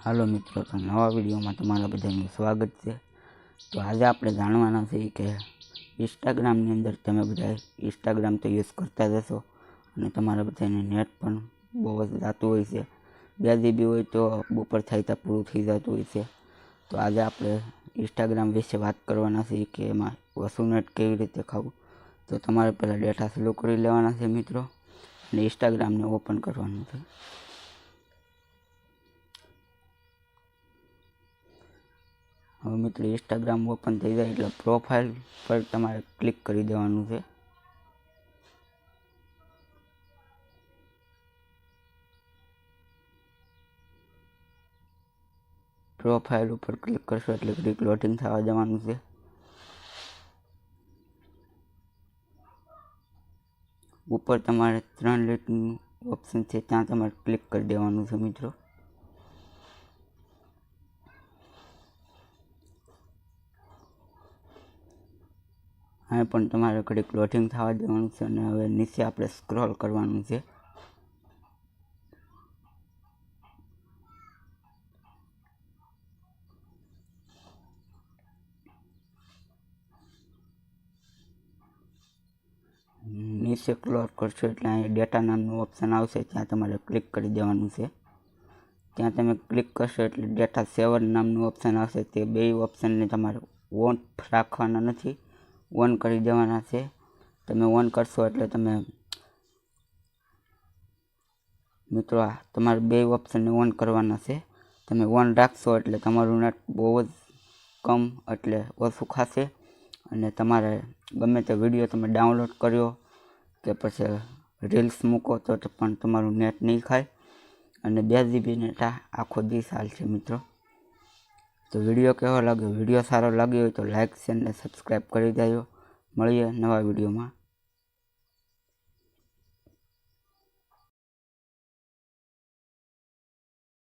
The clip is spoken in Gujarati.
હાલો મિત્રો, તો નવા વિડીયોમાં તમારા બધાનું સ્વાગત છે. તો આજે આપણે જાણવાના છીએ કે ઇન્સ્ટાગ્રામની અંદર તમે બધા ઇન્સ્ટાગ્રામ તો યુઝ કરતા જ હશો અને તમારા બધાને નેટ પણ બહુ જ જાતું હોય છે. બે જીબી હોય તો બપોર થાય ત્યાં પૂરું થઈ જતું હોય છે. તો આજે આપણે ઇન્સ્ટાગ્રામ વિશે વાત કરવાના છીએ કે એમાં ઓછું નેટ કેવી રીતે ખાવું. તો તમારે પહેલાં ડેટા સ્લો કરી લેવાના છે મિત્રો અને ઇન્સ્ટાગ્રામને ઓપન કરવાનું છે. હવે મિત્રો ઇન્સ્ટાગ્રામ ઓપન થઈ જાય એટલે પ્રોફાઇલ પર તમારે ક્લિક કરી દેવાનું છે. પ્રોફાઇલ ઉપર ક્લિક કરશો એટલે ક્લિક લોટિંગ થવા જવાનું છે. ઉપર તમારે ત્રણ લીટનું ઓપ્શન છે, ત્યાં તમારે ક્લિક કરી દેવાનું છે મિત્રો. અહીં પણ તમારે ઘડીક લોડિંગ થવા દેવાનું છે અને હવે નીચે આપણે સ્ક્રોલ કરવાનું છે. નીચે ક્લોર કરશો એટલે અહીં ડેટા નામનું ઓપ્શન આવશે, ત્યાં તમારે ક્લિક કરી દેવાનું છે. ત્યાં તમે ક્લિક કરશો એટલે ડેટા સેવન નામનું ઓપ્શન આવશે. તે બે ઓપ્શનને તમારે ઓન રાખવાના નથી. ઓન કરી દેવાના છે. તમે ઓન કરશો એટલે તમે મિત્રો તમારે બે ઓપ્શનને ઓન કરવાના છે. તમે ઓન રાખશો એટલે તમારું નેટ બહુ જ કમ એટલે ઓછું ખાશે. અને તમારે ગમે તે વીડિયો તમે ડાઉનલોડ કર્યો કે પછી રીલ્સ મૂકો તો પણ તમારું નેટ નહીં ખાય. અને બે જીબી નેટ આખો દિવસ હાલશે મિત્રો. તો વીડિયો કેવો લાગ્યો? વીડિયો સારો લાગ્યો હોય તો લાઇક શેર અને સબસ્ક્રાઈબ કરી દેજો. મળીએ નવા વિડીયોમાં.